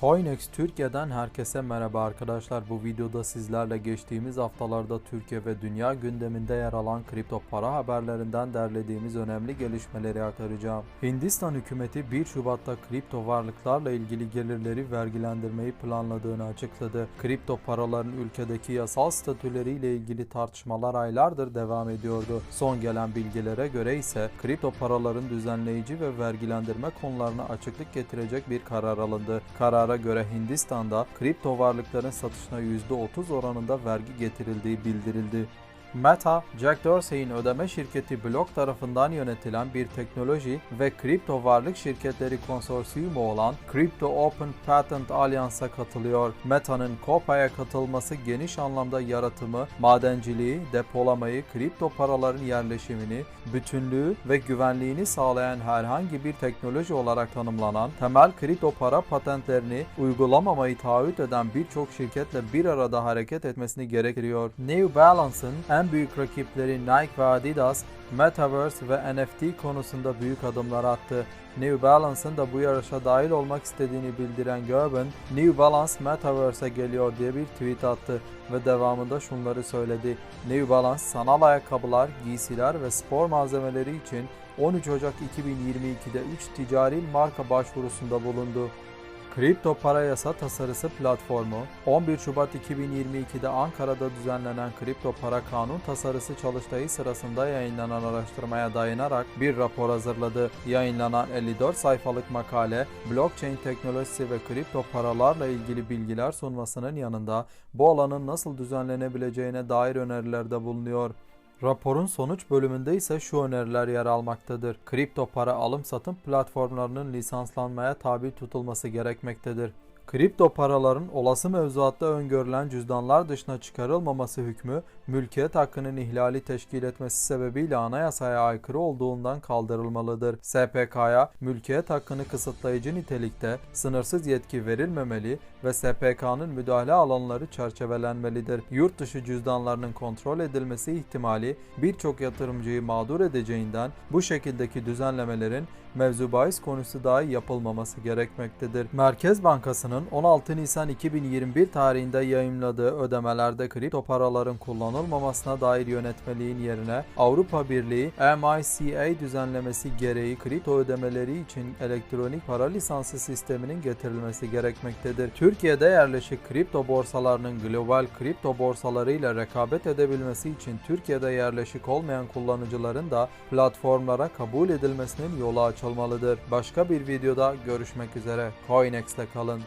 Coinex Türkiye'den herkese merhaba arkadaşlar. Bu videoda sizlerle geçtiğimiz haftalarda Türkiye ve dünya gündeminde yer alan kripto para haberlerinden derlediğimiz önemli gelişmeleri aktaracağım. Hindistan hükümeti 1 Şubat'ta kripto varlıklarla ilgili gelirleri vergilendirmeyi planladığını açıkladı. Kripto paraların ülkedeki yasal statüleriyle ilgili tartışmalar aylardır devam ediyordu. Son gelen bilgilere göre ise kripto paraların düzenleyici ve vergilendirme konularına açıklık getirecek bir karar alındı. Karara göre Hindistan'da kripto varlıkların satışına %30 oranında vergi getirildiği bildirildi. Meta, Jack Dorsey'in ödeme şirketi Block tarafından yönetilen bir teknoloji ve kripto varlık şirketleri konsorsiyumu olan Crypto Open Patent Alliance'a katılıyor. Meta'nın COPA'ya katılması geniş anlamda yaratımı, madenciliği, depolamayı, kripto paraların yerleşimini, bütünlüğü ve güvenliğini sağlayan herhangi bir teknoloji olarak tanımlanan temel kripto para patentlerini uygulamamayı taahhüt eden birçok şirketle bir arada hareket etmesini gerektiriyor. New Balance'ın en büyük rakipleri Nike ve Adidas, Metaverse ve NFT konusunda büyük adımlar attı. New Balance'ın da bu yarışa dahil olmak istediğini bildiren Gerben, New Balance Metaverse'e geliyor diye bir tweet attı ve devamında şunları söyledi. New Balance sanal ayakkabılar, giysiler ve spor malzemeleri için 13 Ocak 2022'de 3 ticari marka başvurusunda bulundu. Kripto Para Yasa Tasarısı Platformu, 11 Şubat 2022'de Ankara'da düzenlenen Kripto Para Kanun Tasarısı çalıştayı sırasında yayınlanan araştırmaya dayanarak bir rapor hazırladı. Yayınlanan 54 sayfalık makale, blockchain teknolojisi ve kripto paralarla ilgili bilgiler sunmasının yanında bu alanın nasıl düzenlenebileceğine dair önerilerde bulunuyor. Raporun sonuç bölümünde ise şu öneriler yer almaktadır. Kripto para alım satım platformlarının lisanslanmaya tabi tutulması gerekmektedir. Kripto paraların olası mevzuatta öngörülen cüzdanlar dışına çıkarılmaması hükmü, mülkiyet hakkının ihlali teşkil etmesi sebebiyle anayasaya aykırı olduğundan kaldırılmalıdır. SPK'ya mülkiyet hakkını kısıtlayıcı nitelikte sınırsız yetki verilmemeli ve SPK'nın müdahale alanları çerçevelenmelidir. Yurt dışı cüzdanlarının kontrol edilmesi ihtimali birçok yatırımcıyı mağdur edeceğinden bu şekildeki düzenlemelerin mevzu konusu dahi yapılmaması gerekmektedir. Merkez Bankası'nın 16 Nisan 2021 tarihinde yayımladığı ödemelerde kripto paraların kullanılmamasına dair yönetmeliğin yerine Avrupa Birliği MICA düzenlemesi gereği kripto ödemeleri için elektronik para lisansı sisteminin getirilmesi gerekmektedir. Türkiye'de yerleşik kripto borsalarının global kripto borsalarıyla rekabet edebilmesi için Türkiye'de yerleşik olmayan kullanıcıların da platformlara kabul edilmesinin yolu açılmalıdır. Başka bir videoda görüşmek üzere. Coinex'le kalın.